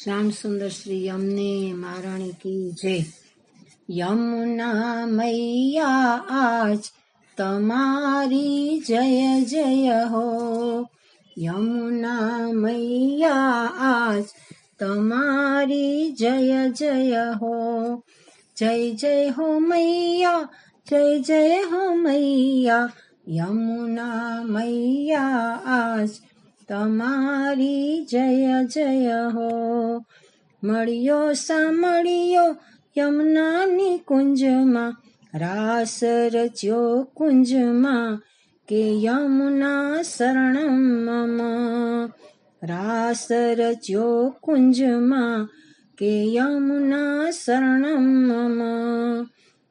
શ્યામ સુંદર શ્રી અમને મહારાણી કી જય. યમુના મૈયા આજ તમારી જય જય હો. યમુના મૈયા આજ તમારી જય જય હો. જય જય હો મૈયા, જય જય હો મૈયા. યમુના મૈયા આજ તમારી જય જય હો. મળ્યો, સાંભળ્યો યમુનાની કુંજમાં, રાસ રચ્યો કુંજમાં કે યમુના શરણમ મમ. રાસ રચ્યો કુંજમાં કે યમુના શરણમ મમ.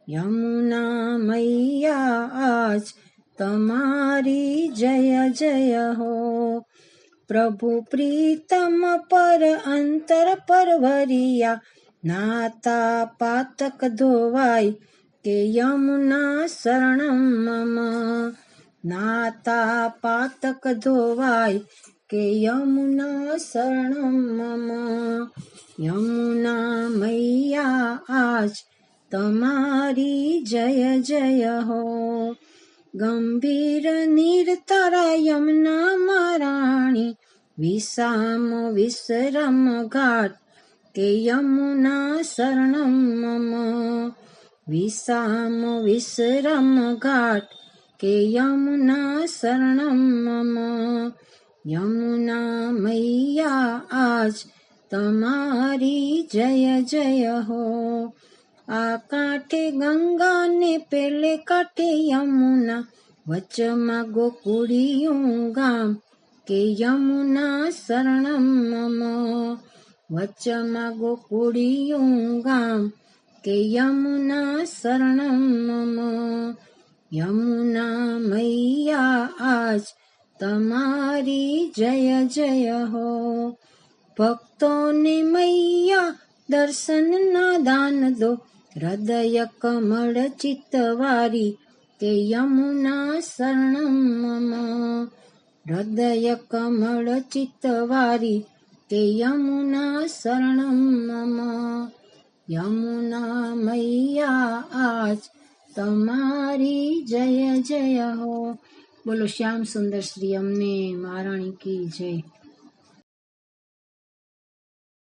યમુના મૈયા આજ તમારી જય જય હો. પ્રભુ પ્રીતમ પર અંતર પરવરિયા. નાતા પાતક ધોવાય કે યમુના શરણમ મમ. નાતા પાતક ધોવાય કે યમુના શરણમ મમ. યમુના મૈયા આજ તમારી જય જય હો. ગંભીર નીર તારા યમુના મારાણી વિસામ વિશ્રમ ઘાટ કે યમુના શરણમ મમ વિસામ વિશ્રમ ઘાટ કે યમુના શરણમ મમ યમુના મૈયા આજ તમારી જય જય હો આ કાંઠે ગંગાને પેલે કાંઠે યમુના વચમાં ગોકુળિયું ગામ કે યમુના શરણમ મમ. વચમાં ગોકુળિયું ગામ કે યમુના શરણમ મમ. યમુના મૈયા આજ તમારી જય જય હો. ભક્તોને મૈયા દર્શનના દાન દો. હૃદય કમળ ચિત્તવારી કે યમુના શરણમ મમ. હૃદય કમળ ચિત્તવારી તે યમુના શરણમ મમ. યમુના મૈયા આજ તમારી જય જય હો. બોલો શ્યામ સુંદર શ્રી અમને મહારાણી કી જય.